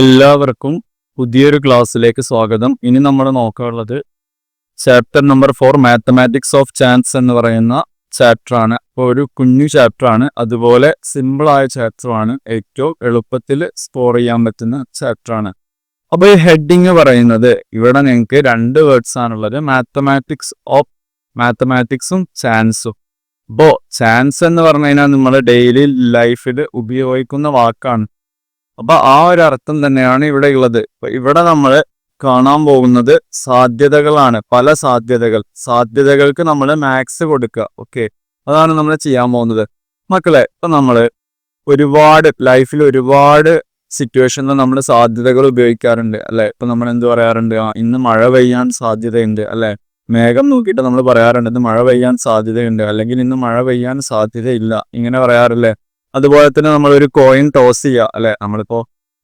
എല്ലാവർക്കും പുതിയൊരു ക്ലാസ്സിലേക്ക് സ്വാഗതം. ഇനി നമ്മൾ നോക്കാനുള്ളത് chapter number four mathematics of chance എന്ന് പറയുന്ന ചാപ്റ്ററാണ്. അപ്പോൾ ഒരു കുഞ്ഞു ചാപ്റ്ററാണ്. അതുപോലെ സിമ്പിളായ ആണ് ഏറ്റവും എളുപ്പത്തിൽ സ്കോർ ചെയ്യാൻ പറ്റുന്ന ചാപ്റ്ററാണ്. അപ്പോൾ ഈ ഹെഡിങ് പറയുന്നത് ഇവിടെ നിങ്ങൾക്ക് രണ്ട് വേർഡ്സ് ആണുള്ളത്. മാത്തമാറ്റിക്സ് ഓഫ് മാത്തമാറ്റിക്സും ചാൻസും അപ്പോൾ ചാൻസ് എന്ന് പറഞ്ഞു കഴിഞ്ഞാൽ നമ്മൾ ഡെയിലി ലൈഫിൽ ഉപയോഗിക്കുന്ന വാക്കാണ്. അപ്പൊ ആ ഒരു അർത്ഥം തന്നെയാണ് ഇവിടെ ഉള്ളത്. ഇവിടെ നമ്മൾ കാണാൻ പോകുന്നത് സാധ്യതകളാണ്. പല സാധ്യതകൾ. സാധ്യതകൾക്ക് നമ്മൾ മാക്സ് കൊടുക്കുക. ഓക്കെ അതാണ് നമ്മൾ ചെയ്യാൻ പോകുന്നത്. മക്കളെ ഇപ്പൊ നമ്മൾ ഒരുപാട് ലൈഫിൽ ഒരുപാട് സിറ്റുവേഷനിൽ നമ്മൾ സാധ്യതകൾ ഉപയോഗിക്കാറുണ്ട് അല്ലെ? ഇപ്പൊ നമ്മൾ എന്ത് പറയാറുണ്ട്? ആ ഇന്ന് മഴ പെയ്യാൻ സാധ്യതയുണ്ട് അല്ലെ? മേഘം നോക്കിയിട്ട് നമ്മൾ പറയാറുണ്ട് ഇന്ന് മഴ പെയ്യാൻ സാധ്യതയുണ്ട് അല്ലെങ്കിൽ ഇന്ന് മഴ പെയ്യാൻ സാധ്യതയില്ല. ഇങ്ങനെ പറയാറില്ലേ? അതുപോലെ തന്നെ നമ്മൾ ഒരു കോയിൻ ടോസ് ചെയ്യുക അല്ലെ? നമ്മളിപ്പോ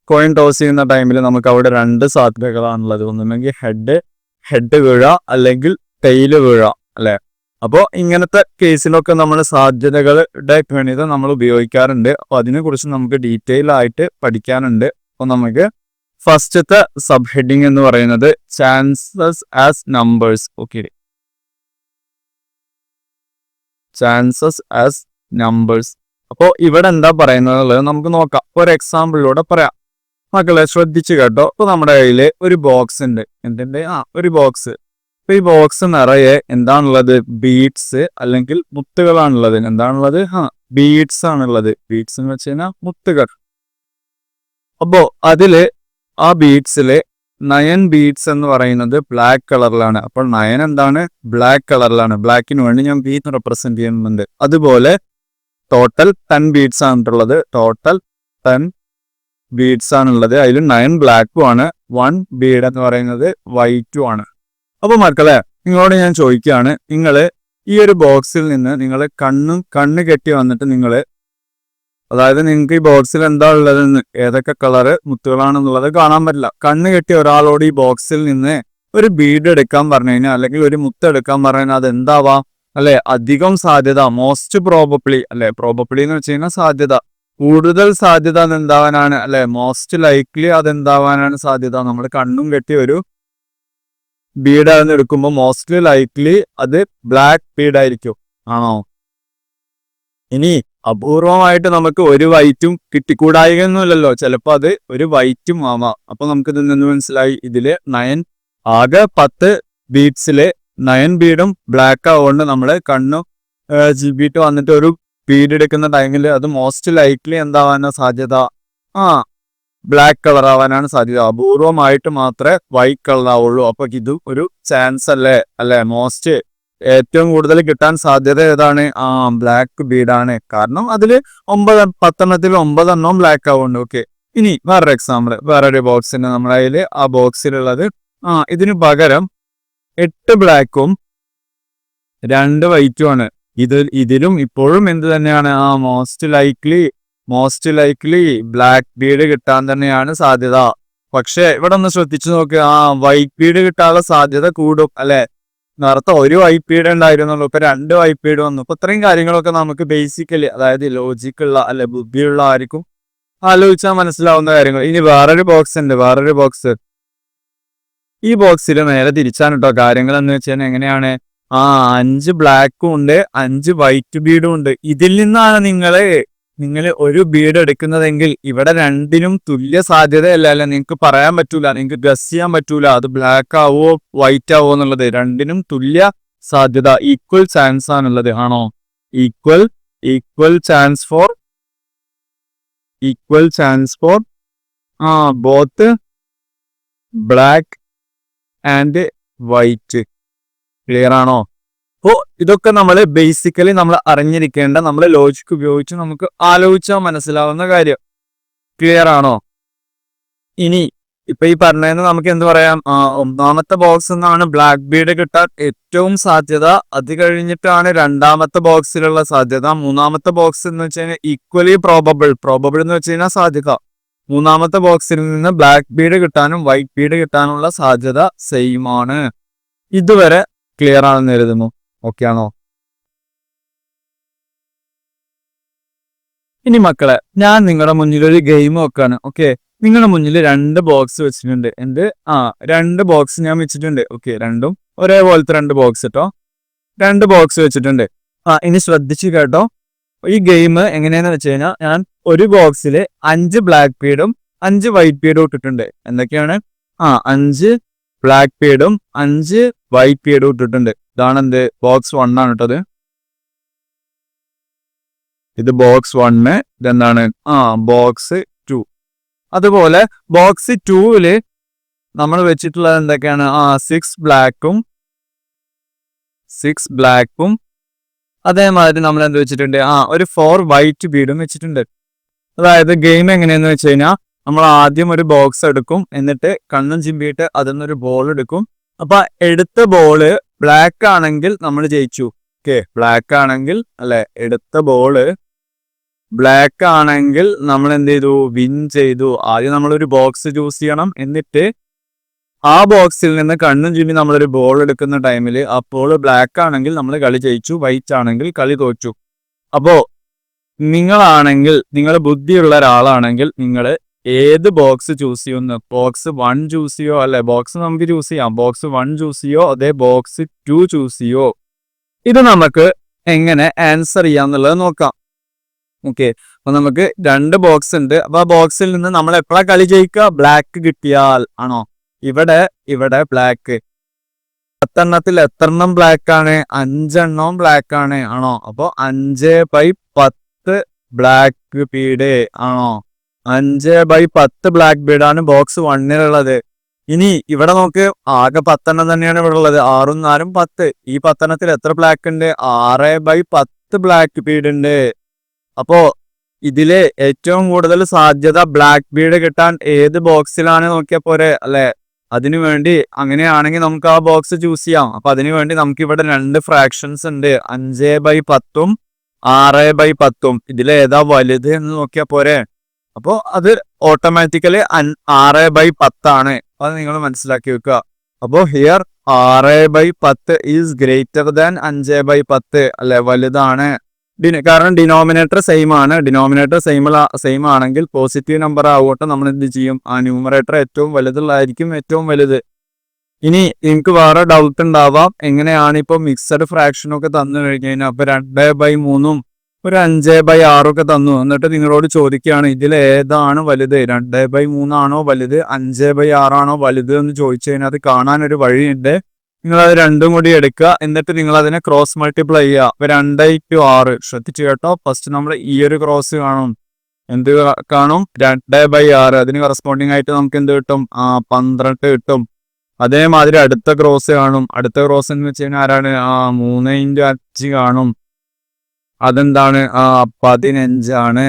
കോയിൻ ടോസ് ചെയ്യുന്ന ടൈമിൽ നമുക്ക് അവിടെ രണ്ട് സാധ്യതകളാണുള്ളത്. ഒന്നുമെങ്കിൽ ഹെഡ് ഹെഡ് വീഴ അല്ലെങ്കിൽ ടെയിൽ വീഴ അല്ലെ? അപ്പോൾ ഇങ്ങനത്തെ കേസിലൊക്കെ നമ്മൾ സാധ്യതകളുടെ ഗണിതം നമ്മൾ ഉപയോഗിക്കാറുണ്ട്. അപ്പൊ അതിനെക്കുറിച്ച് നമുക്ക് ഡീറ്റെയിൽ ആയിട്ട് പഠിക്കാനുണ്ട്. അപ്പൊ നമുക്ക് ഫസ്റ്റത്തെ സബ് ഹെഡിങ് എന്ന് പറയുന്നത് chances as numbers okay chances as numbers അപ്പോൾ ഇവിടെ എന്താ പറയുന്നത്? നമുക്ക് നോക്കാം. ഒരു എക്സാമ്പിളിലൂടെ പറയാം. മക്കളെ ശ്രദ്ധിച്ചു കേട്ടോ. ഇപ്പൊ നമ്മുടെ കയ്യിൽ ഒരു ബോക്സ് ഉണ്ട്. എന്തിന്റെ ആ ഒരു ബോക്സ് ഇപ്പൊ ഈ ബോക്സ് നിറയെ എന്താണുള്ളത്? ബീഡ്സ് അല്ലെങ്കിൽ മുത്തുകളാണുള്ളത്. എന്താണുള്ളത്? ആ ബീഡ്സ് ആണുള്ളത്. ബീഡ്സ് എന്ന് വെച്ച് കഴിഞ്ഞാൽ മുത്തുകൾ. അപ്പോ അതിൽ ആ ബീഡ്സിൽ നയൻ ബീഡ്സ് എന്ന് പറയുന്നത് ബ്ലാക്ക് കളറിലാണ് അപ്പോൾ നയൻ എന്താണ്? ബ്ലാക്ക് കളറിലാണ് ബ്ലാക്കിന് വേണ്ടി ഞാൻ ബീറ്റ് റെപ്രസെന്റ് ചെയ്യുന്നുണ്ട്. അതുപോലെ ടോട്ടൽ ടെൻ ബീഡ്സ് ആണുള്ളത്. ടോട്ടൽ ടെൻ ബീഡ്സ് ആണുള്ളത്. അതിൽ നയൻ ബ്ലാക്കും ആണ്. വൺ ബീഡ് എന്ന് പറയുന്നത് വൈറ്റും ആണ്. അപ്പൊ മക്കളെ നിങ്ങളോട് ഞാൻ ചോദിക്കുകയാണ്. നിങ്ങൾ ഈ ഒരു ബോക്സിൽ നിന്ന് നിങ്ങൾ കണ്ണും കണ്ണ് കെട്ടി വന്നിട്ട് നിങ്ങൾ അതായത് നിങ്ങൾക്ക് ഈ ബോക്സിൽ എന്താ ഉള്ളതെന്ന് ഏതൊക്കെ കളറ് മുത്തുകളാണെന്നുള്ളത് കാണാൻ പറ്റില്ല. കണ്ണ് കെട്ടി ഒരാളോട് ഈ ബോക്സിൽ നിന്ന് ഒരു ബീഡ് എടുക്കാൻ പറഞ്ഞു കഴിഞ്ഞാൽ അല്ലെങ്കിൽ ഒരു മുത്ത് എടുക്കാൻ പറഞ്ഞു കഴിഞ്ഞാൽ അത് എന്താവാം അല്ലെ? അധികം സാധ്യത മോസ്റ്റ് പ്രോബബ്ലി അല്ലെ? പ്രോബബ്ലി എന്ന് വെച്ച് കഴിഞ്ഞാൽ സാധ്യത. കൂടുതൽ സാധ്യത അതെന്താവാനാണ് അല്ലെ? മോസ്റ്റ് ലൈക്ലി അതെന്താവാനാണ് സാധ്യത? നമ്മൾ കണ്ണും കെട്ടി ഒരു ബീഡ് അതെന്ന് എടുക്കുമ്പോൾ മോസ്റ്റ്ലി ലൈക്ലി അത് ബ്ലാക്ക് ബീഡ് ആയിരിക്കും. ആണോ? ഇനി അപൂർവമായിട്ട് നമുക്ക് ഒരു വൈറ്റും കിട്ടിക്കൂടായികയൊന്നുമില്ലല്ലോ. ചിലപ്പോൾ അത് ഒരു വൈറ്റും ആവാം. അപ്പൊ നമുക്ക് ഇതിൽ നിന്ന് മനസ്സിലായി. ഇതിൽ നയൻ ആകെ പത്ത് ബീഡ്സിൽ നയൻ ബീഡും ബ്ലാക്ക് ആവുകൊണ്ട് നമ്മൾ കണ്ണു ജിബിട്ട് വന്നിട്ട് ഒരു ബീഡ് എടുക്കുന്ന ടൈമിൽ അത് മോസ്റ്റ് ലൈക്ലി എന്താവാനാണ് സാധ്യത? ആ ബ്ലാക്ക് കളർ ആവാനാണ് സാധ്യത. അപൂർവമായിട്ട് മാത്രമേ വൈറ്റ് കളർ ആവുള്ളൂ. അപ്പൊ ഇത് ഒരു ചാൻസ് അല്ലേ? അല്ലെ? മോസ്റ്റ് ഏറ്റവും കൂടുതൽ കിട്ടാൻ സാധ്യത ഏതാണ്? ആ ബ്ലാക്ക് ബീഡാണ്. കാരണം അതിൽ ഒമ്പത് പത്തെണ്ണത്തിൽ ഒമ്പതെണ്ണവും ബ്ലാക്ക് ആവുന്നുണ്ട്. ഓക്കെ. ഇനി വേറൊരു എക്സാമ്പിൾ വേറൊരു ബോക്സിന് നമ്മുടെ ആ ബോക്സിലുള്ളത് ആ ഇതിനു പകരം എട്ട് ബ്ലാക്കും രണ്ട് വൈറ്റും ആണ്. ഇത് ഇതിലും ഇപ്പോഴും എന്ത് തന്നെയാണ്? ആ most likely most likely black bead കിട്ടാൻ തന്നെയാണ് സാധ്യത. പക്ഷെ ഇവിടെ ഒന്ന് ശ്രദ്ധിച്ചു നോക്കുക ആ വൈറ്റ് ബീഡ് കിട്ടാനുള്ള സാധ്യത കൂടും അല്ലെ? നേരത്തെ ഒരു വൈറ്റ് ബീഡ് ഉണ്ടായിരുന്നുള്ളൂ ഇപ്പൊ രണ്ട് വൈറ്റ് ബീഡ് വന്നു. ഇപ്പൊ ഇത്രയും കാര്യങ്ങളൊക്കെ നമുക്ക് ബേസിക്കലി അതായത് ലോജിക്കുള്ള അല്ലെ ബുദ്ധിയുള്ള ആർക്കും ആലോചിച്ചാൽ മനസ്സിലാവുന്ന കാര്യങ്ങൾ. ഇനി വേറൊരു ബോക്സ് ഉണ്ട് വേറൊരു ബോക്സ് ഈ ബോക്സിൽ നേരെ തിരിച്ചാണ് കേട്ടോ കാര്യങ്ങൾ എന്ന് വെച്ചാൽ എങ്ങനെയാണ്? ആ അഞ്ച് ബ്ലാക്കും ഉണ്ട് അഞ്ച് വൈറ്റ് ബീഡും ഉണ്ട്. ഇതിൽ നിന്നാണ് നിങ്ങൾ നിങ്ങൾ ഒരു ബീഡ് എടുക്കുന്നതെങ്കിൽ ഇവിടെ രണ്ടിനും തുല്യ സാധ്യതയല്ല അല്ല? നിങ്ങൾക്ക് പറയാൻ പറ്റൂല നിങ്ങൾക്ക് ഗസ് ചെയ്യാൻ പറ്റൂല. അത് ബ്ലാക്ക് ആവോ വൈറ്റ് ആവോ എന്നുള്ളത് രണ്ടിനും തുല്യ സാധ്യത ഈക്വൽ ചാൻസ് ആണുള്ളത്. ആണോ? Equal equal chance for equal chance for uh both black and white clear ആണോ? അപ്പോ ഇതൊക്കെ നമ്മൾ ബേസിക്കലി നമ്മൾ അറിഞ്ഞിരിക്കേണ്ട നമ്മളെ ലോജിക്ക് ഉപയോഗിച്ച് നമുക്ക് ആലോചിച്ചാൽ മനസ്സിലാവുന്ന കാര്യം. ക്ലിയർ ആണോ? ഇനി ഇപ്പൊ ഈ പറഞ്ഞതിന് നമുക്ക് എന്ത് പറയാം? ഒന്നാമത്തെ ബോക്സ് എന്നാണ് ബ്ലാക്ക് ബീഡ് കിട്ടാൻ ഏറ്റവും സാധ്യത. അത് കഴിഞ്ഞിട്ടാണ് രണ്ടാമത്തെ ബോക്സിലുള്ള സാധ്യത. മൂന്നാമത്തെ ബോക്സ് എന്ന് വെച്ച് കഴിഞ്ഞാൽ ഈക്വലി പ്രോബബിൾ പ്രോബബിൾ എന്ന് വെച്ച് കഴിഞ്ഞാൽ സാധ്യത. മൂന്നാമത്തെ ബോക്സിൽ നിന്ന് ബ്ലാക്ക് ബീഡ് കിട്ടാനും വൈറ്റ് ബീഡ് കിട്ടാനുള്ള സാധ്യത സെയിം ആണ്. ഇതുവരെ ക്ലിയർ ആണെന്ന് കരുതുന്നു. ഓക്കെ ആണോ? ഇനി മക്കളെ ഞാൻ നിങ്ങളുടെ മുന്നിൽ ഒരു ഗെയിം വെക്കാണ്. ഓക്കെ നിങ്ങളുടെ മുന്നിൽ രണ്ട് ബോക്സ് വെച്ചിട്ടുണ്ട്. എന്ത്? ആ രണ്ട് ബോക്സ് ഞാൻ വെച്ചിട്ടുണ്ട്. ഓക്കെ രണ്ടും ഒരേപോലത്തെ രണ്ട് ബോക്സ് കേട്ടോ രണ്ട് ബോക്സ് വെച്ചിട്ടുണ്ട്. ആ ഇനി ശ്രദ്ധിച്ച് കേട്ടോ. ഈ ഗെയിം എങ്ങനെയാന്ന് വെച്ച് കഴിഞ്ഞാൽ ഞാൻ ഒരു ബോക്സിൽ അഞ്ച് ബ്ലാക്ക് പീഡും അഞ്ച് വൈറ്റ് പീഡും ഇട്ടിട്ടുണ്ട്. എന്തൊക്കെയാണ്? ആ അഞ്ച് ബ്ലാക്ക് പീഡും അഞ്ച് വൈറ്റ് പീഡും ഇട്ടിട്ടുണ്ട്. ഇതാണ് എന്ത്? ബോക്സ് വൺ ആണ് ഇട്ടത് ഇത് ബോക്സ് വണ്ണ് ഇതെന്താണ്? ആ ബോക്സ് ടു അതുപോലെ ബോക്സ് ടൂവിൽ നമ്മൾ വെച്ചിട്ടുള്ളത് എന്തൊക്കെയാണ്? ആ സിക്സ് ബ്ലാക്കും സിക്സ് ബ്ലാക്കും അതേമാതിരി നമ്മൾ എന്ത് വെച്ചിട്ടുണ്ട്? ആ ഒരു ഫോർ വൈറ്റ് ബീഡും വെച്ചിട്ടുണ്ട്. അതായത് ഗെയിം എങ്ങനെയെന്ന് വെച്ച് കഴിഞ്ഞാൽ നമ്മൾ ആദ്യം ഒരു ബോക്സ് എടുക്കും എന്നിട്ട് കണ്ണും ചിമ്പിയിട്ട് അതിൽ നിന്നൊരു ബോൾ എടുക്കും. അപ്പൊ എടുത്ത ബോൾ ബ്ലാക്ക് ആണെങ്കിൽ നമ്മൾ ജയിച്ചു. ഓക്കെ ബ്ലാക്ക് ആണെങ്കിൽ അല്ലെ എടുത്ത ബോൾ ബ്ലാക്ക് ആണെങ്കിൽ നമ്മൾ എന്ത് ചെയ്തു? വിൻ ചെയ്തു. ആദ്യം നമ്മളൊരു ബോക്സ് ചൂസ് ചെയ്യണം എന്നിട്ട് ആ ബോക്സിൽ നിന്ന് കണ്ണും ചുമ്മി നമ്മളൊരു ബോൾ എടുക്കുന്ന ടൈമിൽ അപ്പോൾ ബ്ലാക്ക് ആണെങ്കിൽ നമ്മൾ കളി ജയിച്ചു വൈറ്റ് ആണെങ്കിൽ കളി തോച്ചു അപ്പോ നിങ്ങളാണെങ്കിൽ നിങ്ങൾ ബുദ്ധിയുള്ള ഒരാളാണെങ്കിൽ നിങ്ങൾ ഏത് ബോക്സ് ചൂസ് ചെയ്യുന്നു? ബോക്സ് വൺ ചൂസ് ചെയ്യോ? അല്ലെ ബോക്സ് നമുക്ക് ചൂസ് ചെയ്യാം. ബോക്സ് വൺ ചൂസ് ചെയ്യോ? അതേ ബോക്സ് ടു ചൂസ് ചെയ്യോ? ഇത് നമുക്ക് എങ്ങനെ ആൻസർ ചെയ്യാന്നുള്ളത് നോക്കാം. ഓക്കെ അപ്പൊ നമുക്ക് രണ്ട് ബോക്സ് ഉണ്ട്. അപ്പൊ ആ ബോക്സിൽ നിന്ന് നമ്മൾ എപ്പോഴാ കളി ജയിക്കുക? ബ്ലാക്ക് കിട്ടിയാൽ. ആണോ? ഇവിടെ ഇവിടെ ബ്ലാക്ക് പത്തെണ്ണത്തിൽ എത്ര എണ്ണം ബ്ലാക്ക് ആണ്? അഞ്ചെണ്ണം ബ്ലാക്ക് ആണ്. ആണോ? അപ്പൊ അഞ്ച് ബൈ പത്ത് ബ്ലാക്ക് പീഡ് ആണോ? അഞ്ച് ബൈ പത്ത് ബ്ലാക്ക് ബീഡാണ് ബോക്സ് വണ്ണിലുള്ളത് ഇനി ഇവിടെ നോക്ക് ആകെ പത്തെണ്ണം തന്നെയാണ് ഇവിടെ ഉള്ളത്. ആറും നാലും പത്ത്. ഈ പത്തെണ്ണത്തിൽ എത്ര ബ്ലാക്ക് ഉണ്ട്? ആറ് ബൈ പത്ത് ബ്ലാക്ക് ബീഡ് ഉണ്ട്. അപ്പോ ഇതിലെ ഏറ്റവും കൂടുതൽ സാധ്യത ബ്ലാക്ക് ബീഡ് കിട്ടാൻ ഏത് ബോക്സിലാണ് നോക്കിയാൽ പോരെ അല്ലെ? അതിനു വേണ്ടി അങ്ങനെയാണെങ്കിൽ നമുക്ക് ആ ബോക്സ് ചൂസ് ചെയ്യാം. അപ്പൊ അതിനു വേണ്ടി നമുക്ക് ഇവിടെ രണ്ട് ഫ്രാക്ഷൻസ് ഉണ്ട്. അഞ്ച് ബൈ പത്തും ആറ് ബൈ പത്തും. ഇതിൽ ഏതാ വലുത് എന്ന് നോക്കിയാൽ പോരെ. അപ്പോ അത് ഓട്ടോമാറ്റിക്കലി ആറ് ബൈ പത്താണ്. അത് നിങ്ങൾ മനസ്സിലാക്കി വെക്കുക. അപ്പോ ഹിയർ ആറ് ബൈ പത്ത് ഈസ് ഗ്രേറ്റർ ദാൻ അഞ്ച് ബൈ പത്ത് അല്ലെ? വലുതാണ്. കാരണം ഡിനോമിനേറ്റർ സെയിം ആണ്. ഡിനോമിനേറ്റർ സെയിം സെയിം ആണെങ്കിൽ പോസിറ്റീവ് നമ്പർ ആവട്ടെ നമ്മൾ എന്ത് ചെയ്യും? ആ ന്യൂമറേറ്റർ ഏറ്റവും വലുതുള്ളതായിരിക്കും ഏറ്റവും വലുത്. ഇനി എനിക്ക് വേറെ ഡൗട്ട് ഉണ്ടാവാം. എങ്ങനെയാണ് ഇപ്പൊ മിക്സഡ് ഫ്രാക്ഷൻ ഒക്കെ തന്നു കഴിഞ്ഞു കഴിഞ്ഞാൽ അപ്പൊ രണ്ട് ബൈ മൂന്നും ഒരു അഞ്ച് ബൈ ആറൊക്കെ തന്നു. എന്നിട്ട് നിങ്ങളോട് ചോദിക്കുകയാണ് ഇതിൽ ഏതാണ് വലുത്? രണ്ട് ബൈ മൂന്നാണോ വലുത്? അഞ്ച് ബൈ ആറാണോ വലുത് എന്ന് ചോദിച്ചു കഴിഞ്ഞാൽ അത് കാണാൻ ഒരു വഴിയുണ്ട്. നിങ്ങൾ അത് രണ്ടും കൂടി എടുക്കുക. എന്നിട്ട് നിങ്ങൾ അതിനെ ക്രോസ് മൾട്ടിപ്ലൈ ചെയ്യുക. അപ്പൊ രണ്ട് ടു ആറ്. ശ്രദ്ധിച്ചു കേട്ടോ. ഫസ്റ്റ് നമ്മൾ ഈ ഒരു ക്രോസ് കാണും. എന്ത് കാണും? രണ്ട് ബൈ ആറ്. അതിന് കറസ്പോണ്ടിങ് ആയിട്ട് നമുക്ക് എന്ത് കിട്ടും? ആ പന്ത്രണ്ട് കിട്ടും. അതേമാതിരി അടുത്ത ക്രോസ് കാണും. അടുത്ത ക്രോസ് എന്ന് വെച്ച് കഴിഞ്ഞാൽ ആരാണ്? ആ മൂന്ന് ഇന്റു അഞ്ച് കാണും. അതെന്താണ്? ആ പതിനഞ്ചാണ്.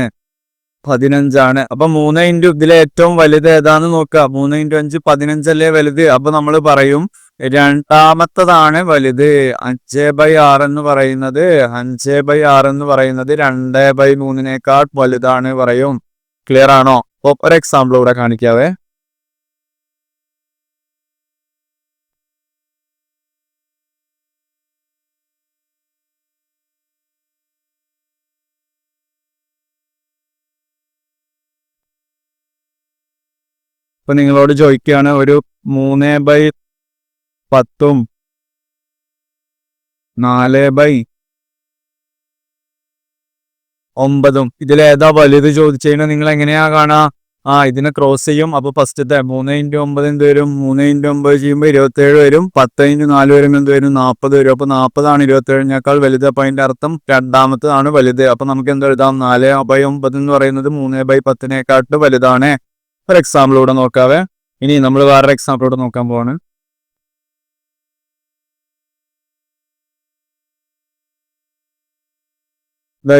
പതിനഞ്ചാണ്. അപ്പൊ മൂന്ന് ഇന്റു ഇതിലെ ഏറ്റവും വലുത് ഏതാന്ന് നോക്കുക. മൂന്ന് ഇന്റു അഞ്ച് പതിനഞ്ചല്ലേ വലുത്? അപ്പൊ നമ്മൾ പറയും രണ്ടാമത്തതാണ് വലുത്. അഞ്ച് ബൈ ആറ് എന്ന് പറയുന്നത് അഞ്ച് ബൈ ആറ് എന്ന് പറയുന്നത് രണ്ട് ബൈ മൂന്നിനേക്കാൾ വലുതാണ് പറയും. ക്ലിയർ ആണോ? അപ്പൊ ഒരു എക്സാമ്പിൾ ഇവിടെ കാണിക്കാവേ. ഇപ്പൊ നിങ്ങളോട് ചോദിക്കുകയാണ് ഒരു മൂന്ന് ബൈ പത്തും നാല് ബൈ ഒമ്പതും. ഇതിലേതാ വലുത് ചോദിച്ചു കഴിഞ്ഞാൽ നിങ്ങൾ എങ്ങനെയാ കാണാ? ആ ഇതിനെ ക്രോസ് ചെയ്യും. അപ്പൊ ഫസ്റ്റത്തെ മൂന്ന് ഇന്റു ഒമ്പത് എന്ത് വരും? മൂന്ന് ഇന്റു ഒമ്പത് ചെയ്യുമ്പോൾ ഇരുപത്തേഴ് വരും. പത്ത് ഇന്റു നാല് വരും എന്ത് വരും? നാൽപ്പത് വരും. അപ്പൊ നാൽപ്പതാണ് ഇരുപത്തേഴിനേക്കാൾ വലുത്. അപ്പൊ അതിന്റെ അർത്ഥം രണ്ടാമത്തതാണ് വലുത്. അപ്പൊ നമുക്ക് എന്ത് എഴുതാം? നാല് ബൈ ഒമ്പത് എന്ന് പറയുന്നത് മൂന്ന് ബൈ പത്തിനേക്കാട്ട് വലുതാണ്. ഒരു എക്സാമ്പിൾ ഇവിടെ നോക്കാവേ. ഇനി നമ്മൾ വേറൊരു എക്സാമ്പിൾ ഇവിടെ നോക്കാൻ പോവാണ്.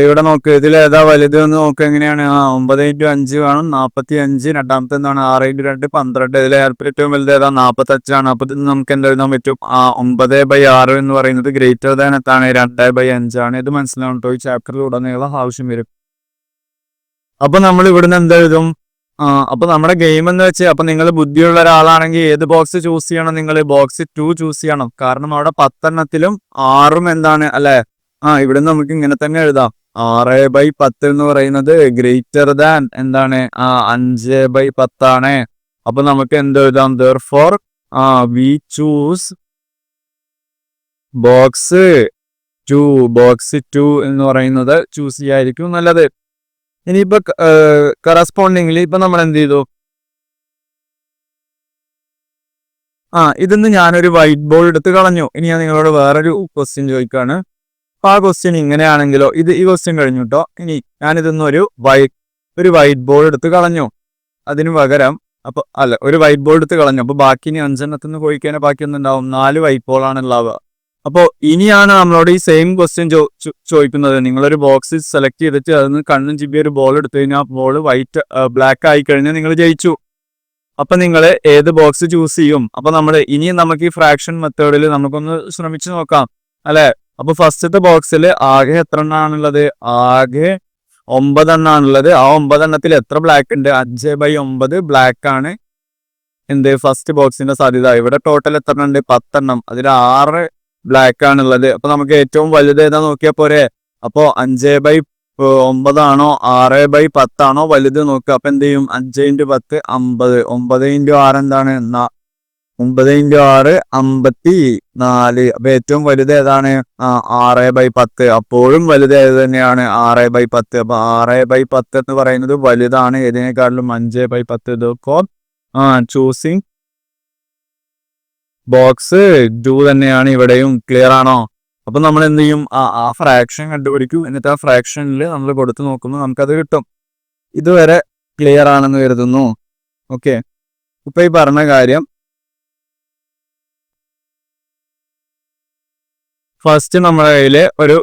ഇവിടെ നോക്ക് ഇതിൽ ഏതാ വലുത് എന്ന് നോക്ക് എങ്ങനെയാണ്? ആ ഒമ്പത് ഇന്റു അഞ്ച് വേണം നാൽപ്പത്തി അഞ്ച് രണ്ടാമത്തെ എന്താണ്? ആറ് ഇന്റു രണ്ട് പന്ത്രണ്ട്. ഇതിലെ ഏറ്റവും വലുത് ഏതാ? നാൽപ്പത്തി അഞ്ചാണ് അപ്പൊ ഇത് നമുക്ക് എന്താ എഴുതാൻ പറ്റും? ആ ഒമ്പത് ബൈ ആറ് എന്ന് പറയുന്നത് ഗ്രേറ്റർ ദാൻ എത്താണ്? രണ്ട് ബൈ അഞ്ചാണ്. ഇത് മനസ്സിലാവും കേട്ടോ ഈ ചാപ്റ്ററിൽ ഉടനീളം ആവശ്യം വരും. അപ്പൊ നമ്മൾ ഇവിടുന്ന് എന്തെഴുതും ആ അപ്പൊ നമ്മുടെ ഗെയിം എന്ന് വെച്ച് അപ്പൊ നിങ്ങൾ ബുദ്ധിയുള്ള ഒരാളാണെങ്കിൽ ഏത് ബോക്സ് ചൂസ് ചെയ്യണം? നിങ്ങൾ ബോക്സ് ടു ചൂസ് ചെയ്യണം. കാരണം അവിടെ പത്തെണ്ണത്തിലും ആറും എന്താണ് അല്ലെ? ആ ഇവിടെ നമുക്ക് ഇങ്ങനെ തന്നെ എഴുതാം. ആറ് ബൈ പത്ത് എന്ന് പറയുന്നത് ഗ്രേറ്റർ ദാൻ എന്താണ്? ആ അഞ്ച് ബൈ പത്താണ്. അപ്പൊ നമുക്ക് എന്ത് എഴുതാം? Therefore uh we choose box two box two എന്ന് പറയുന്നത് ചൂസ് ചെയ്യായിരിക്കും നല്ലത്. ഇനിയിപ്പോ കറസ്പോണ്ടിങ്ങിൽ ഇപ്പൊ നമ്മൾ എന്ത് ചെയ്തു ആ ഇതിന്ന് ഞാനൊരു വൈറ്റ് ബോർഡ് എടുത്ത് കളഞ്ഞു. ഇനി ഞാൻ നിങ്ങളോട് വേറൊരു ക്വസ്റ്റ്യൻ ചോദിക്കുകയാണ് അപ്പൊ ആ ക്വസ്റ്റ്യൻ ഇങ്ങനെയാണെങ്കിലോ ഇത് ഈ ക്വസ്റ്റ്യൻ കഴിഞ്ഞു കേട്ടോ ഇനി ഞാൻ ഇതിന്ന് ഒരു വൈറ്റ് ഒരു വൈറ്റ് ബോർഡ് എടുത്ത് കളഞ്ഞു. അതിന് പകരം അപ്പൊ അല്ല ഒരു വൈറ്റ് ബോർഡ് എടുത്ത് കളഞ്ഞു. അപ്പൊ ബാക്കി ഇനി അഞ്ചെണ്ണത്തിൽ നിന്ന് ബാക്കിയൊന്നും ഉണ്ടാവും നാല് വൈറ്റ് ബോളാണ് ഉണ്ടാവുക അപ്പോൾ ഇനിയാണ് നമ്മളോട് ഈ സെയിം ക്വസ്റ്റ്യൻ ചോദിക്കുന്നത്. നിങ്ങളൊരു ബോക്സ് സെലക്ട് ചെയ്തിട്ട് അതിന് കണ്ണും ചിബി ഒരു ബോൾ എടുത്തു കഴിഞ്ഞാൽ ബോൾ വൈറ്റ് ബ്ലാക്ക് ആയി കഴിഞ്ഞാൽ നിങ്ങൾ ജയിച്ചു. അപ്പൊ നിങ്ങൾ ഏത് ബോക്സ് ചൂസ് ചെയ്യും? അപ്പൊ നമ്മൾ ഇനി നമുക്ക് ഈ ഫ്രാക്ഷൻ മെത്തേഡിൽ നമുക്കൊന്ന് ശ്രമിച്ചു നോക്കാം. അല്ലെ? അപ്പൊ ഫസ്റ്റത്തെ ബോക്സിൽ ആകെ എത്ര എണ്ണാണുള്ളത്? ആകെ ഒമ്പതെണ്ണാണുള്ളത് ആ ഒമ്പതെണ്ണത്തിൽ എത്ര ബ്ലാക്ക് ഉണ്ട്? അഞ്ച് ബൈ ഒമ്പത് ബ്ലാക്ക് ആണ്. എന്ത്? ഫസ്റ്റ് ബോക്സിന്റെ സാധ്യത. ഇവിടെ ടോട്ടൽ എത്ര ഉണ്ട് പത്തെണ്ണം. അതിൽ ആറ് ബ്ലാക്ക് ആണുള്ളത്. അപ്പൊ നമുക്ക് ഏറ്റവും വലുത് ഏതാ നോക്കിയാൽ പോരെ? അപ്പോ അഞ്ച് ബൈ ഒമ്പതാണോ? ആറ് ബൈ പത്താണോ? വലുത് നോക്കുക. അപ്പൊ എന്ത് ചെയ്യും? അഞ്ച് ഇന്റു പത്ത് അമ്പത്. ഒമ്പത് ഇന്റു ആറ് എന്താണ്? ഒമ്പത് ഇന്റു ആറ് അമ്പത്തി നാല്. അപ്പൊ ഏറ്റവും വലുത് ഏതാണ്? ആ ആറ് ബൈ പത്ത്. അപ്പോഴും വലുത് ഏത് തന്നെയാണ്? ആറ് ബൈ പത്ത്. അപ്പൊ ആറ് ബൈ പത്ത് എന്ന് പറയുന്നത് വലുതാണ്. ഏതിനേക്കാളും അഞ്ച് ബൈ പത്ത് ഇതൊക്കെ ആ ചൂസിങ് ബോക്സ് ടു തന്നെയാണ് ഇവിടെയും ക്ലിയർ ആണോ? അപ്പൊ നമ്മൾ എന്ത് ചെയ്യും? ആ ഫ്രാക്ഷൻ കണ്ടുപിടിക്കും. എന്നിട്ട് ആ ഫ്രാക്ഷനിൽ നമ്മൾ കൊടുത്തു നോക്കുന്നു നമുക്കത് കിട്ടും. ഇതുവരെ ക്ലിയർ ആണെന്ന് കരുതുന്നു. ഓക്കെ ഇപ്പൊ ഈ പറഞ്ഞ കാര്യം ഫസ്റ്റ് നമ്മുടെ കയ്യിൽ ഒരു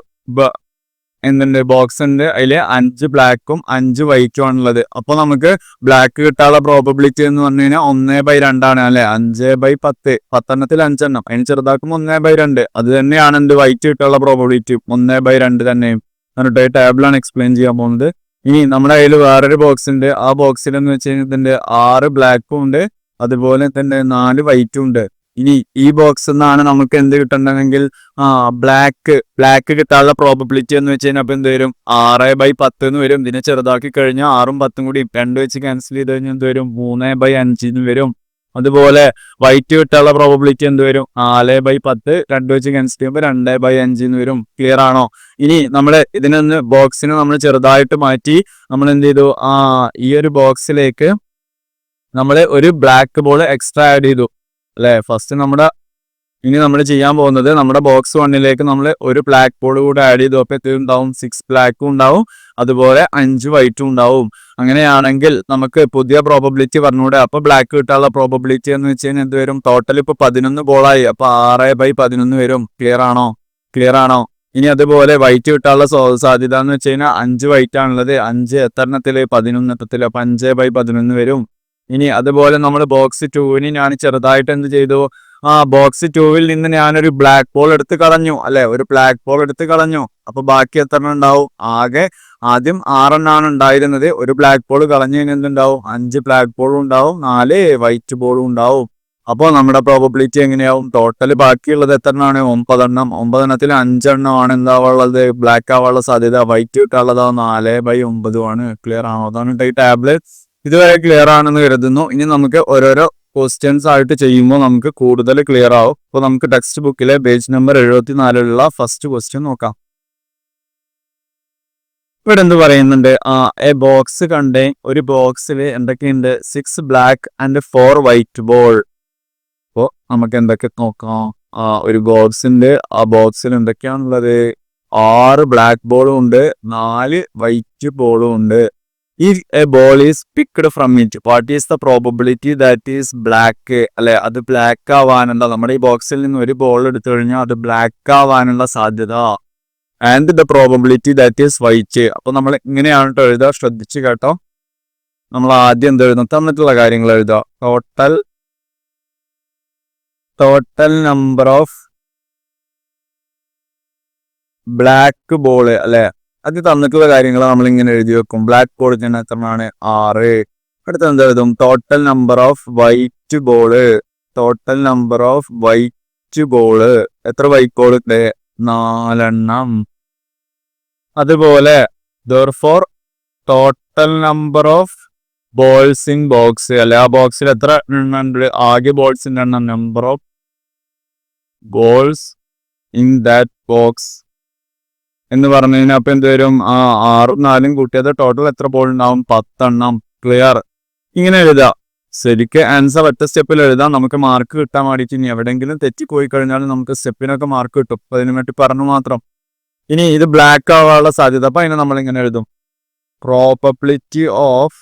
എന്തുണ്ട്? ബോക്സ് ഉണ്ട്. അതിൽ അഞ്ച് ബ്ലാക്കും അഞ്ച് വൈറ്റും ആണുള്ളത്. അപ്പോൾ നമുക്ക് ബ്ലാക്ക് കിട്ടാനുള്ള പ്രോബബിലിറ്റി എന്ന് പറഞ്ഞു കഴിഞ്ഞാൽ ഒന്നേ ബൈ രണ്ടാണ് അല്ലെ? അഞ്ച് ബൈ പത്ത്. പത്തെണ്ണത്തിൽ അഞ്ചെണ്ണം. അതിന് ചെറുതാക്കുമ്പോൾ ഒന്നേ ബൈ രണ്ട്. അത് തന്നെയാണ് എന്ത് വൈറ്റ് കിട്ടാനുള്ള പ്രോബബിലിറ്റി ഒന്നേ ബൈ രണ്ട് തന്നെയും. എന്നിട്ട് ടേബിളാണ് എക്സ്പ്ലെയിൻ ചെയ്യാൻ പോകുന്നത്. ഇനി നമ്മുടെ കയ്യിൽ വേറൊരു ബോക്സ് ഉണ്ട്. ആ ബോക്സിൽ എന്ന് വെച്ച് കഴിഞ്ഞാൽ ആറ് ബ്ലാക്കും ഉണ്ട്. അതുപോലെ തന്നെ നാല് വൈറ്റും ഉണ്ട്. ഇനി ഈ ബോക്സ് നിന്നാണ് നമുക്ക് എന്ത് കിട്ടണമെങ്കിൽ ബ്ലാക്ക് ബ്ലാക്ക് കിട്ടാനുള്ള പ്രോബബിലിറ്റി എന്ന് വെച്ച് കഴിഞ്ഞാൽ എന്ത് വരും? ആറ് ബൈ പത്ത് എന്ന് വരും. ഇതിനെ ചെറുതാക്കി കഴിഞ്ഞാൽ ആറും പത്തും കൂടി രണ്ട് വെച്ച് ക്യാൻസൽ ചെയ്ത് കഴിഞ്ഞാൽ എന്ത് വരും? മൂന്ന് ബൈ അഞ്ചിന് വരും. അതുപോലെ വൈറ്റ് കിട്ടാനുള്ള പ്രോബബിലിറ്റി എന്ത് വരും? നാല് ബൈ പത്ത് രണ്ട് വെച്ച് ക്യാൻസൽ ചെയ്യുമ്പോൾ രണ്ട് ബൈ അഞ്ചിന്ന് വരും. ക്ലിയർ ആണോ? ഇനി നമ്മൾ ഇതിനൊന്ന് ബോക്സിനെ നമ്മൾ ചെറുതായിട്ട് മാറ്റി നമ്മൾ എന്ത് ചെയ്തു? ആ ഈ ഒരു ബോക്സിലേക്ക് നമ്മൾ ഒരു ബ്ലാക്ക് ബോൾ എക്സ്ട്രാ ആഡ് ചെയ്തു. അല്ലെ? ഫസ്റ്റ് നമ്മുടെ ഇനി നമ്മൾ ചെയ്യാൻ പോകുന്നത് നമ്മുടെ ബോക്സ് വണ്ണിലേക്ക് നമ്മൾ ഒരു ബ്ലാക്ക് ബോർഡ് കൂടെ ആഡ് ചെയ്തു അപ്പോൾ എത്ര ഉണ്ടാവും. സിക്സ് ബ്ലാക്കും ഉണ്ടാവും. അതുപോലെ അഞ്ച് വൈറ്റും ഉണ്ടാവും. അങ്ങനെയാണെങ്കിൽ നമുക്ക് പുതിയ പ്രോബബിലിറ്റി പറഞ്ഞൂടെ അപ്പൊ ബ്ലാക്ക് കിട്ടാനുള്ള പ്രോബബിലിറ്റി എന്ന് വെച്ച് കഴിഞ്ഞാൽ എന്ത് വരും? ടോട്ടൽ ഇപ്പൊ പതിനൊന്ന് ബോളായി അപ്പൊ ആറ് ബൈ പതിനൊന്ന് വരും. ക്ലിയർ ആണോ? ക്ലിയർ ആണോ? ഇനി അതുപോലെ വൈറ്റ് കിട്ടാനുള്ള സാധ്യത എന്ന് വെച്ച് കഴിഞ്ഞാൽ അഞ്ച് വൈറ്റ് ആണുള്ളത്. അഞ്ച് എത്രണ്ണത്തിൽ? പതിനൊന്നെണ്ണത്തിൽ അപ്പൊ അഞ്ച് ബൈ പതിനൊന്ന് വരും. ഇനി അതുപോലെ നമ്മൾ ബോക്സ് ടൂവിന് ഞാൻ ചെറുതായിട്ട് എന്ത് ചെയ്തു? ആ ബോക്സ് ടൂവിൽ നിന്ന് ഞാനൊരു ബ്ലാക്ക് ബോൾ എടുത്ത് കളഞ്ഞു അല്ലെ? ഒരു ബ്ലാക്ക് ബോൾ എടുത്ത് കളഞ്ഞു. അപ്പൊ ബാക്കി എത്ര ഉണ്ടാവും? ആകെ ആദ്യം ആറെണ്ണാണ് ഉണ്ടായിരുന്നത്. ഒരു ബ്ലാക്ക് ബോൾ കളഞ്ഞു കഴിഞ്ഞാൽ എന്തുണ്ടാവും? അഞ്ച് ബ്ലാക്ക് ബോളും ഉണ്ടാവും നാല് വൈറ്റ് ബോളും ഉണ്ടാവും. അപ്പോൾ നമ്മുടെ പ്രോബബിലിറ്റി എങ്ങനെയാവും? ടോട്ടൽ ബാക്കിയുള്ളത് എത്രണ്ണാണ്? ഒമ്പതെണ്ണം. ഒമ്പതെണ്ണത്തിൽ അഞ്ചെണ്ണമാണ് എന്താവുള്ളത് ബ്ലാക്ക് ആവാനുള്ള സാധ്യത വൈറ്റ് കിട്ടാനുള്ളതാവും നാല് ബൈ ഒമ്പതുമാണ് ക്ലിയർ ആണോ? അതാണ് ഈ ടാബ്ലറ്റ് ഇതുവരെ ക്ലിയർ ആണെന്ന് കരുതുന്നു. ഇനി നമുക്ക് ഓരോരോ ക്വസ്റ്റ്യൻസ് ആയിട്ട് ചെയ്യുമ്പോൾ നമുക്ക് കൂടുതൽ ക്ലിയർ ആവും. അപ്പോൾ നമുക്ക് ടെക്സ്റ്റ് ബുക്കിലെ പേജ് നമ്പർ എഴുപത്തി നാലിലുള്ള ഫസ്റ്റ് ക്വസ്റ്റ്യൻ നോക്കാം. ഇവിടെ എന്ത് പറയുന്നുണ്ട്? ആ എ ബോക്സ് കണ്ടേ. ഒരു ബോക്സിൽ എന്തൊക്കെയുണ്ട്? Six black and four white ball അപ്പോൾ നമുക്ക് എന്തൊക്കെ നോക്കാം? ആ ഒരു ബോക്സിന്റെ ആ ബോക്സിൽ എന്തൊക്കെയാണുള്ളത്? ആറ് ബ്ലാക്ക് ബോളും ഉണ്ട്. നാല് വൈറ്റ് ബോളും ഉണ്ട്. If a ball is picked from it what is the probability that is black അല്ലെ? അത് ബ്ലാക്ക് ആവാനുള്ള നമ്മുടെ ഈ ബോക്സിൽ നിന്ന് ഒരു ബോൾ എടുത്തു കഴിഞ്ഞാൽ അത് ബ്ലാക്ക് ആവാനുള്ള സാധ്യത. And the probability that is white അപ്പൊ നമ്മൾ ഇങ്ങനെയാണ് കേട്ടോ എഴുതുക. ശ്രദ്ധിച്ച് കേട്ടോ. നമ്മൾ ആദ്യം എന്ത് എഴുതും തന്നിട്ടുള്ള കാര്യങ്ങൾ എഴുതുക. Total total number of black ball അല്ലെ? അത് തന്നിട്ടുള്ള കാര്യങ്ങൾ നമ്മൾ ഇങ്ങനെ എഴുതി വെക്കും. ബ്ലാക്ക് ബോർഡിന് എത്രയാണ് ആറ്. അടുത്ത എന്താ എഴുതും? Total number of white ball total number of white ball എത്ര വൈറ്റ് ബോൾ ഉണ്ട് നാലെണ്ണം. അതുപോലെ therefore total number of balls in box അല്ലെ? ആ ബോക്സിൽ എത്ര എണ്ണം ഉണ്ട് ആകെ ബോൾസിന്റെ എണ്ണം number of balls in that box എന്ന് പറഞ്ഞു കഴിഞ്ഞാൽ അപ്പൊ എന്തുവരും? ആ ആറും നാലും കൂട്ടിയത് ടോട്ടൽ എത്ര ബോൾ ഉണ്ടാവും? പത്തെണ്ണം. ക്ലിയർ ഇങ്ങനെ എഴുതാം. ശരിക്ക് ആൻസർ ഒറ്റ സ്റ്റെപ്പിൽ എഴുതാം. നമുക്ക് മാർക്ക് കിട്ടാൻ വേണ്ടിയിട്ട് ഇനി എവിടെയെങ്കിലും തെറ്റിപ്പോയി കഴിഞ്ഞാൽ നമുക്ക് സ്റ്റെപ്പിനൊക്കെ മാർക്ക് കിട്ടും. അപ്പൊ അതിനു വേണ്ടി പറഞ്ഞു മാത്രം. ഇനി ഇത് ബ്ലാക്ക് ആവാനുള്ള സാധ്യത. അപ്പൊ അതിനെ നമ്മൾ ഇങ്ങനെ എഴുതും. Probability of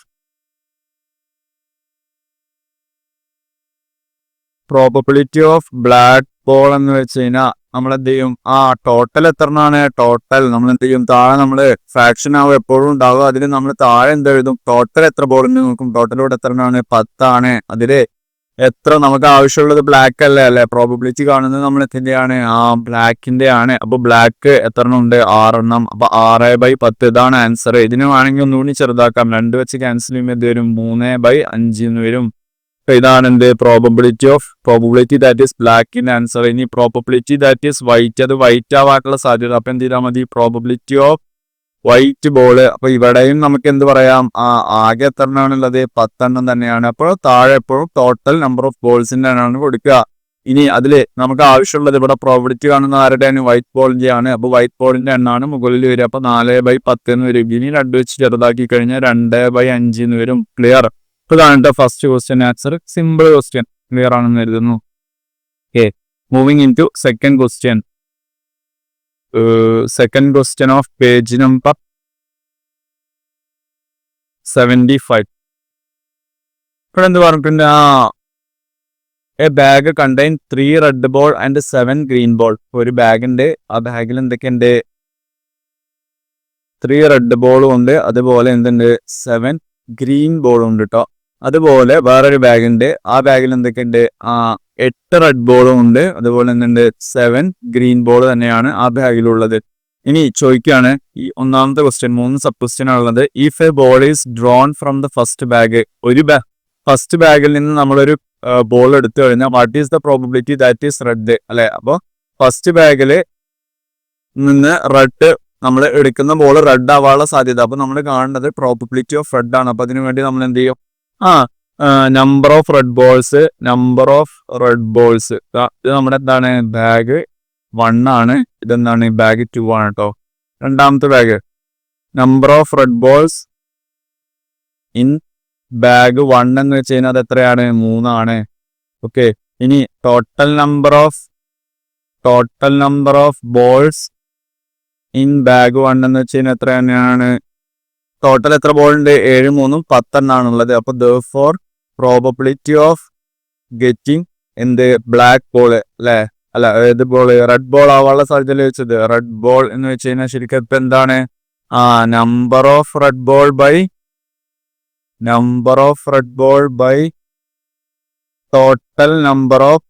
probability of black ball എന്ന് വെച്ച് കഴിഞ്ഞാൽ നമ്മൾ എന്ത് ചെയ്യും ആ ടോട്ടൽ എത്രണ്ണാണ്? ടോട്ടൽ നമ്മൾ എന്ത് ചെയ്യും താഴെ നമ്മൾ ഫ്രാക്ഷൻ ആവും എപ്പോഴും ഉണ്ടാവും അതിന് നമ്മൾ താഴെ എന്ത് എഴുതും? ടോട്ടൽ എത്ര ബോൾ ഉണ്ട് നോക്കും? ടോട്ടലോട് ഇവിടെ എത്ര എണ്ണമാണ് പത്താണ്. അതിൽ എത്ര നമുക്ക് ആവശ്യമുള്ളത് ബ്ലാക്ക് അല്ലേ? അല്ലെ? പ്രോബിലിറ്റി കാണുന്നത് നമ്മൾ എന്തിന്റെയാണ്? ആ ബ്ലാക്കിന്റെ ആണ് അപ്പൊ ബ്ലാക്ക് എത്ര എണ്ണം ഉണ്ട്? ആറെണ്ണം. അപ്പൊ ആറ് ബൈ പത്ത് ഇതാണ് ആൻസർ ഇതിന് വേണമെങ്കിൽ ഒന്നുകൂടി ചെറുതാക്കാം. രണ്ട് വെച്ച് ക്യാൻസൽ ചെയ്യുമ്പോൾ എന്ത് വരും? മൂന്ന് ബൈ അഞ്ച് എന്ന് വരും. ഇതാണ് probability of probability that is black in answer ഇനി പ്രോബബിലിറ്റി ദാറ്റ് ഈസ് വൈറ്റ് അത് വൈറ്റ് ആവാനുള്ള സാധ്യത. അപ്പൊ എന്ത് ചെയ്താൽ മതി? പ്രോബബിലിറ്റി ഓഫ് വൈറ്റ് ബോൾ അപ്പൊ ഇവിടെയും നമുക്ക് എന്ത് പറയാം? ആ ആകെ എത്ര എണ്ണമാണുള്ളത് പത്തെണ്ണം തന്നെയാണ്. അപ്പോൾ താഴെ എപ്പോഴും ടോട്ടൽ നമ്പർ ഓഫ് ബോൾസിന്റെ എണ്ണമാണ് കൊടുക്കുക. ഇനി അതിൽ നമുക്ക് ആവശ്യമുള്ളത് ഇവിടെ പ്രോബിലിറ്റി കാണുന്ന ആരുടെയാണ്? വൈറ്റ് ബോളിന്റെ ആണ്. അപ്പൊ വൈറ്റ് ബോളിന്റെ എണ്ണാണ് മുകളിൽ വരിക. അപ്പൊ നാല് ബൈ പത്ത് എന്ന് വരും. ഇനി രണ്ട് വെച്ച് ചെറുതാക്കി കഴിഞ്ഞാൽ രണ്ട് ബൈ അഞ്ച് എന്ന് വരും. ക്ലിയർ ഇതാണ് first question answer simple question clear ആണെന്ന് കരുതുന്നു. Okay moving in to second question second question of page number seventy five ഇവിടെ എന്ത് പറഞ്ഞിട്ടുണ്ട്? ആ a bag contain three red ball and seven green ball ഒരു ബാഗുണ്ട് ആ ബാഗിൽ എന്തൊക്കെയുണ്ട്? ത്രീ റെഡ് ബോളും ഉണ്ട് അതുപോലെ എന്തുണ്ട്? സെവൻ ഗ്രീൻ ബോളും ഉണ്ട് കേട്ടോ അതുപോലെ വേറൊരു ബാഗുണ്ട്. ആ ബാഗിൽ എന്തൊക്കെയുണ്ട്? ആ എട്ട് റെഡ് ബോളും ഉണ്ട്. അതുപോലെ എന്തുണ്ട്? സെവൻ ഗ്രീൻ ബോൾ തന്നെയാണ് ആ ബാഗിലുള്ളത്. ഇനി ചോദിക്കുകയാണ് ഈ ഒന്നാമത്തെ ക്വസ്റ്റ്യൻ മൂന്ന് സബ് ക്വസ്റ്റ്യൻ ഉള്ളത്. If a ball is drawn from the first bag ഒരു ഫസ്റ്റ് ബാഗിൽ നിന്ന് നമ്മളൊരു ബോൾ എടുത്തു കഴിഞ്ഞാൽ what is the probability that is red അല്ലെ? അപ്പോൾ ഫസ്റ്റ് ബാഗിൽ നിന്ന് റെഡ് നമ്മൾ എടുക്കുന്ന ബോൾ റെഡ് ആവാനുള്ള സാധ്യത. അപ്പൊ നമ്മൾ കാണേണ്ടത് പ്രോബിലിറ്റി ഓഫ് റെഡ് ആണ്. അപ്പൊ അതിനുവേണ്ടി നമ്മൾ എന്ത് ചെയ്യും? ആ number of red balls number of red balls ഇത് നമ്മുടെ എന്താണ് ബാഗ് വൺ ആണ്. ഇതെന്താണ് ബാഗ് ടു ആണ് കേട്ടോ രണ്ടാമത്തെ bag number of red balls in bag one എന്ന് വെച്ച് കഴിഞ്ഞാൽ അത് എത്രയാണ്? മൂന്നാണ്. ഓക്കെ ഇനി total number of total number of balls in bag one എന്ന് വെച്ച് കഴിഞ്ഞാൽ എത്ര തന്നെയാണ് ടോട്ടൽ എത്ര ബോൾ ഉണ്ട്? ഏഴ് മൂന്നും പത്തെണ്ണാണ് ഉള്ളത് അപ്പൊ therefore probability of getting എന്ത്? ബ്ലാക്ക് ബോൾ അല്ലെ അല്ല ഏത് ബോൾ റെഡ് ബോൾ ആവാനുള്ള സാധ്യത വെച്ചത് റെഡ് ബോൾ എന്ന് വെച്ച് കഴിഞ്ഞാൽ ശരിക്കും ഇപ്പൊ എന്താണ്? ആ number of red ball by number of red ball by total number of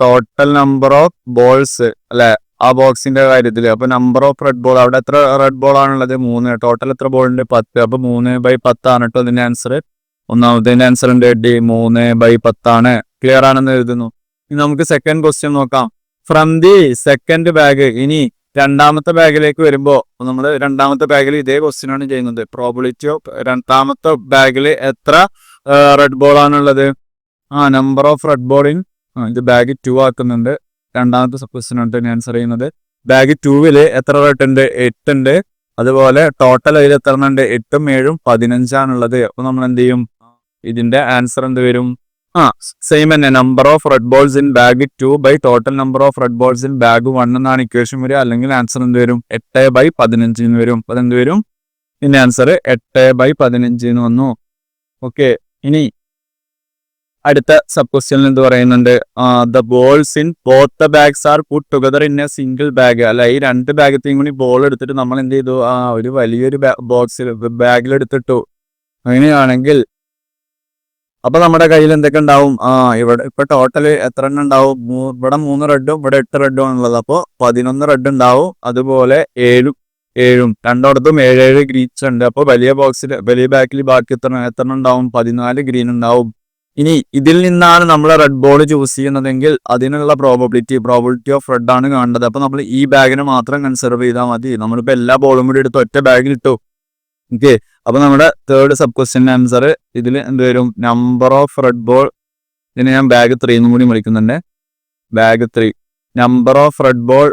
total number of balls അല്ലെ ആ ബോക്സിന്റെ കാര്യത്തിൽ അപ്പൊ നമ്പർ ഓഫ് റെഡ് ബോൾ അവിടെ എത്ര റെഡ് ബോൾ ആണുള്ളത്? മൂന്ന്. ടോട്ടൽ എത്ര ബോൾ ഉണ്ട്? പത്ത്. അപ്പൊ മൂന്ന് ബൈ പത്താണ് കേട്ടോ ഇതിന്റെ ആൻസർ ഒന്നാമത്തെ ആൻസർ ഉണ്ട് ഡി മൂന്ന് ബൈ പത്താണ് ക്ലിയർ ആണെന്ന് എഴുതുന്നു. ഇനി നമുക്ക് സെക്കൻഡ് ക്വസ്റ്റ്യൻ നോക്കാം. ഫ്രം ദി സെക്കൻഡ് ബാഗ് ഇനി രണ്ടാമത്തെ ബാഗിലേക്ക് വരുമ്പോൾ നമ്മൾ രണ്ടാമത്തെ ബാഗിൽ ഇതേ ക്വസ്റ്റ്യൻ ആണ് ചെയ്യുന്നത്. പ്രോബിലിറ്റി ഓഫ് രണ്ടാമത്തെ ബാഗിൽ എത്ര റെഡ് ബോൾ ആണുള്ളത്? ആ number of red ball in ഇത് ബാഗ് ടു ആക്കുന്നുണ്ട്. രണ്ടാമത്തെ ക്വസ്റ്റിനായിട്ട് ആണ് ആൻസർ ചെയ്യുന്നത് ബാഗ് ടൂവിൽ എത്ര റേറ്റ് ഉണ്ട് എട്ട് ഉണ്ട് അതുപോലെ ടോട്ടൽ അതിൽ എത്ര ഉണ്ട് എട്ടും ഏഴും പതിനഞ്ചാണുള്ളത്. അപ്പൊ നമ്മൾ എന്ത് ചെയ്യും? ഇതിന്റെ ആൻസർ എന്ത് വരും? ആ സെയിം തന്നെ. Number of red balls in bag two by total number of red balls in bag one എന്നാണ് ഇക്വേഷൻ വരിക. അല്ലെങ്കിൽ ആൻസർ എന്ത് വരും? എട്ട് ബൈ പതിനഞ്ച് എന്ന് വരും. അപ്പൊ എന്ത് വരും? ഇതിന്റെ ആൻസർ എട്ട് ബൈ പതിനഞ്ച് എന്ന് വന്നു. ഓക്കെ ഇനി അടുത്ത സബ് ക്വസ്റ്റ്യനിൽ എന്ത് പറയുന്നുണ്ട്? The balls in both bags are put together in a single bag അല്ല ഈ രണ്ട് ബാഗത്തെയും കൂടി ബോൾ എടുത്തിട്ട് നമ്മൾ എന്ത് ചെയ്തു? ആ ഒരു വലിയൊരു ബോക്സിൽ ബാഗിൽ എടുത്തിട്ടു. അങ്ങനെയാണെങ്കിൽ അപ്പൊ നമ്മുടെ കയ്യിൽ എന്തൊക്കെ ഉണ്ടാവും? ആ ഇവിടെ ഇപ്പൊ ടോട്ടൽ എത്ര എണ്ണം ഉണ്ടാവും? ഇവിടെ മൂന്ന് റെഡും ഇവിടെ എട്ട് റെഡും ആണുള്ളത്. അപ്പോൾ പതിനൊന്ന് റെഡ് ഉണ്ടാവും. അതുപോലെ ഏഴും ഏഴും രണ്ടിടത്തും ഏഴേഴ് ഗ്രീൻസ് ഉണ്ട്. അപ്പൊ വലിയ ബോക്സിൽ വലിയ ബാക്കിൽ ബാക്കി എത്ര എത്ര ഉണ്ടാവും? പതിനാല് ഗ്രീൻ ഉണ്ടാവും. ഇനി ഇതിൽ നിന്നാണ് നമ്മൾ റെഡ് ബോൾ ചൂസ് ചെയ്യുന്നതെങ്കിൽ അതിനുള്ള പ്രോബബിലിറ്റി പ്രോബിലിറ്റി ഓഫ് റെഡ് ആണ് കാണേണ്ടത്. അപ്പൊ നമ്മൾ ഈ ബാഗിനെ മാത്രം കൺസർവ് ചെയ്താൽ മതി. നമ്മളിപ്പോ എല്ലാ ബോളും കൂടി എടുത്ത് ഒറ്റ ബാഗിൽ ഇട്ടു. ഓക്കെ അപ്പൊ നമ്മുടെ തേർഡ് സബ് ക്വസ്റ്റ്യൻ ആൻസർ ഇതിൽ എന്ത് വരും? നമ്പർ ഓഫ് റെഡ് ബോൾ ഇതിനെ ഞാൻ ബാഗ് ത്രീ എന്നും കൂടി വിളിക്കുന്നുണ്ട്. Bag three number of red ball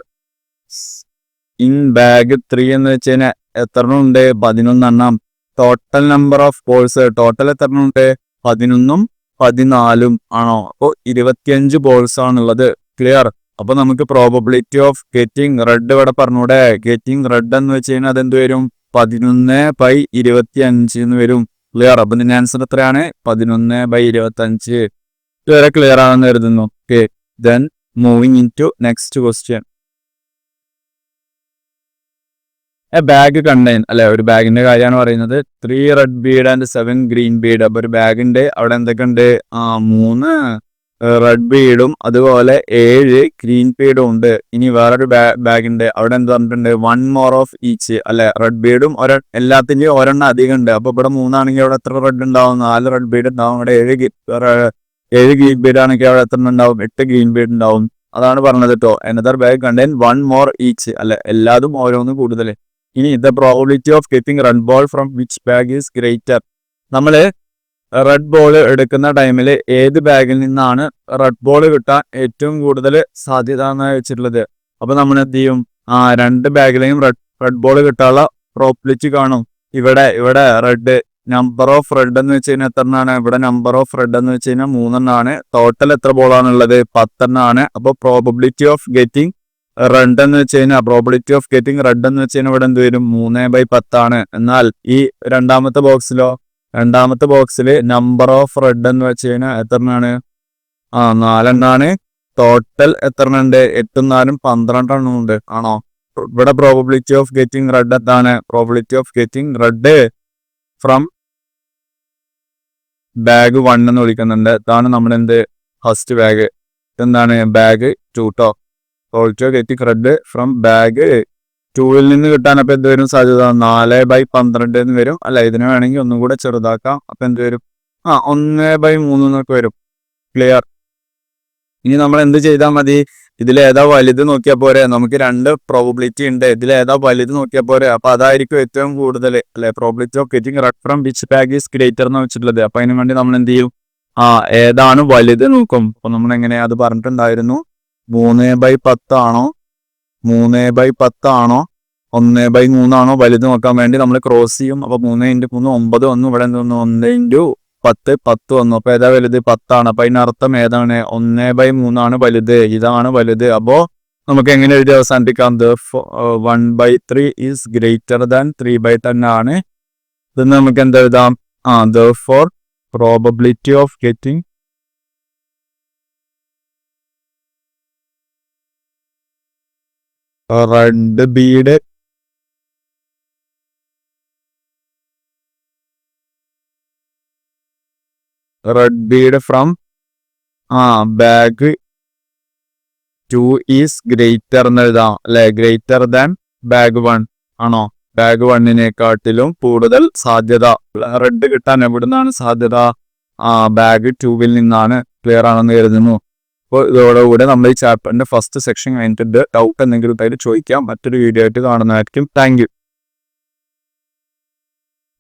in bag three എന്ന് വെച്ച് കഴിഞ്ഞാൽ എത്ര ഉണ്ട്? പതിനൊന്നെണ്ണം. Total number of balls total എത്ര ഉണ്ട്? പതിനൊന്നും. പതിനാലും ആണോ? അപ്പോൾ ഇരുപത്തിയഞ്ച് ബോൾസ് ആണുള്ളത്. ക്ലിയർ അപ്പൊ നമുക്ക് പ്രോബബിലിറ്റി ഓഫ് ഗെറ്റിംഗ് റെഡ് ഇവിടെ പറഞ്ഞൂടെ. ഗെറ്റിംഗ് റെഡ് എന്ന് വെച്ച് കഴിഞ്ഞാൽ അതെന്ത് വരും? പതിനൊന്ന് ബൈ ഇരുപത്തി അഞ്ച് എന്ന് വരും. ക്ലിയർ അപ്പൊ ഇതിന്റെ ആൻസർ എത്രയാണ്? പതിനൊന്ന് ബൈ ഇരുപത്തി അഞ്ച് ഇതുവരെ ക്ലിയർ ആണെന്ന് കരുതുന്നു. Okay then moving in to next question a bag contain അല്ലെ ഒരു ബാഗിന്റെ കാര്യമാണ് പറയുന്നത്. Three red bead and seven green bead അപ്പൊ ഒരു ബാഗിന്റെ അവിടെ എന്തൊക്കെ ഉണ്ട് ആ മൂന്ന് റെഡ് ബീഡും അതുപോലെ ഏഴ് ഗ്രീൻ ബീഡും ഉണ്ട്. ഇനി വേറൊരു ബാഗിന്റെ അവിടെ എന്ത് പറഞ്ഞിട്ടുണ്ട്? വൺ മോർ ഓഫ് ഈച്ച് അല്ലെ റെഡ് ബീഡും ഒരെ എല്ലാത്തിന്റെയും ഒരെണ്ണം അധികം ഉണ്ട്. അപ്പൊ ഇവിടെ മൂന്നാണെങ്കിൽ അവിടെ എത്ര റെഡ് ഉണ്ടാവും? നാല് റെഡ് ബീഡ് ഉണ്ടാവും. അവിടെ ഏഴ് ഏഴ് ഗ്രീൻ ബീഡ് ആണെങ്കിൽ അവിടെ എത്ര ഉണ്ടാവും? എട്ട് ഗ്രീൻ ബീഡ് ഉണ്ടാവും. അതാണ് പറഞ്ഞത് കേട്ടോ another bag contain one more each അല്ലെ എല്ലാതും ഓരോന്ന് കൂടുതൽ ഇനി the probability of keeping red ball from which bag is greater നമ്മൾ റെഡ് ബോൾ എടുക്കുന്ന ടൈമിൽ ഏത് ബാഗിൽ നിന്നാണ് റെഡ് ബോൾ കിട്ടാൻ ഏറ്റവും കൂടുതൽ സാധ്യത എന്ന് വെച്ചിട്ടുള്ളത്. അപ്പൊ നമ്മൾ എന്ത് ചെയ്യും? ആ രണ്ട് ബാഗിലെയും റെഡ് റെഡ് ബോൾ കിട്ടാനുള്ള പ്രോബിലിറ്റി കാണും. ഇവിടെ ഇവിടെ റെഡ് നമ്പർ ഓഫ് റെഡ് എന്ന് വെച്ച് കഴിഞ്ഞാൽ എത്ര എണ്ണാണ്? ഇവിടെ നമ്പർ ഓഫ് റെഡ് എന്ന് വെച്ച് കഴിഞ്ഞാൽ മൂന്നെണ്ണാണ്. ടോട്ടൽ എത്ര ബോളാണുള്ളത് പത്തെണ്ണാണ്. അപ്പോൾ പ്രോബിലിറ്റി ഓഫ് ഗെറ്റിംഗ് റെഡ് എന്ന് വെച്ച് കഴിഞ്ഞാൽ പ്രോബിലിറ്റി ഓഫ് ഗെറ്റിംഗ് റെഡ് എന്ന് വെച്ച് കഴിഞ്ഞാൽ ഇവിടെ എന്ത് വരും? മൂന്ന് ബൈ പത്താണ് എന്നാൽ ഈ രണ്ടാമത്തെ ബോക്സിലോ രണ്ടാമത്തെ ബോക്സിൽ നമ്പർ ഓഫ് റെഡ് എന്ന് വെച്ച് കഴിഞ്ഞാൽ എത്രണ്ണാണ്? ആ നാലെണ്ണാണ്. ടോട്ടൽ എത്ര ഉണ്ട് എട്ടും നാലും പന്ത്രണ്ടെണ്ണം ഉണ്ട്. ആണോ? ഇവിടെ പ്രോബിലിറ്റി ഓഫ് ഗെറ്റിംഗ് റെഡ് എന്താണ്? Probability of getting red from bag one എന്ന് വിളിക്കുന്നുണ്ട്. ഇതാണ് നമ്മുടെ എന്ത് ഫസ്റ്റ് ബാഗ് എന്താണ് bag two to of getting red from bag ടൂവിൽ നിന്ന് കിട്ടാൻ അപ്പൊ എന്ത് വരും സാധ്യത? നാല് ബൈ പന്ത്രണ്ട് എന്ന് വരും. അല്ല ഇതിന് വേണമെങ്കിൽ ഒന്നും കൂടെ ചെറുതാക്കാം. അപ്പൊ എന്ത് വരും? ആ ഒന്ന് ബൈ മൂന്ന് എന്നൊക്കെ വരും. ക്ലിയർ ഇനി നമ്മൾ എന്ത് ചെയ്താൽ മതി? ഇതിലേതാ വലുത് നോക്കിയാൽ പോരെ? നമുക്ക് രണ്ട് പ്രോബിലിറ്റി ഉണ്ട്. ഇതിലേതാ വലുത് നോക്കിയാൽ പോരെ? അപ്പൊ അതായിരിക്കും ഏറ്റവും കൂടുതൽ. അല്ലെ? Probability of getting red from which bag is greater എന്ന് വെച്ചിട്ടുള്ളത്. അപ്പൊ അതിനു വേണ്ടി നമ്മൾ എന്ത് ചെയ്യും? ആ ഏതാണ് വലുത് നോക്കും. അപ്പൊ നമ്മൾ എങ്ങനെ അത് പറഞ്ഞിട്ടുണ്ടായിരുന്നു? മൂന്ന് ബൈ പത്താണോ മൂന്ന് ബൈ പത്താണോ ഒന്ന് ബൈ മൂന്നാണോ വലുത് നോക്കാൻ വേണ്ടി നമ്മൾ ക്രോസ് ചെയ്യും. അപ്പൊ മൂന്ന് ഇന്റു മൂന്ന് ഒമ്പത് വന്നു. ഇവിടെ എന്ത് വന്നു? ഒന്ന് ഇന്റു പത്ത് പത്ത് വന്നു. അപ്പൊ ഏതാ വലുത്? പത്താണ്. അപ്പൊ അതിനർത്ഥം ഏതാണ്? ഒന്ന് ബൈ മൂന്നാണ് വലുത്. ഇതാണ് വലുത്. അപ്പോ നമുക്ക് എങ്ങനെ എഴുതി അവസാനിപ്പിക്കാം? One by three is greater than three by ten ആണ്. ഇത് നമുക്ക് എന്താ എഴുതാം? ആ therefore probability of getting red bead. Red bead from uh bag two is greater എന്ന് എഴുതാം. അല്ലെ? Greater than bag one. ആണോ? ബാഗ് വണ്ണിനെക്കാട്ടിലും കൂടുതൽ സാധ്യത. റെഡ് കിട്ടാൻ എവിടുന്നാണ് സാധ്യത? ആ ബാഗ് ടൂവിൽ നിന്നാണ്. ക്ലിയർ ആണെന്ന് കരുതുന്നു. അപ്പോൾ ഇതോടുകൂടെ നമ്മൾ ഈ ചാപ്റ്ററിന്റെ ഫസ്റ്റ് സെക്ഷൻ കഴിഞ്ഞിട്ടുണ്ട് ഡൗട്ട് എന്തെങ്കിലും ചോദിക്കാം. മറ്റൊരു വീഡിയോ ആയിട്ട് കാണുന്നതായിരിക്കും. താങ്ക്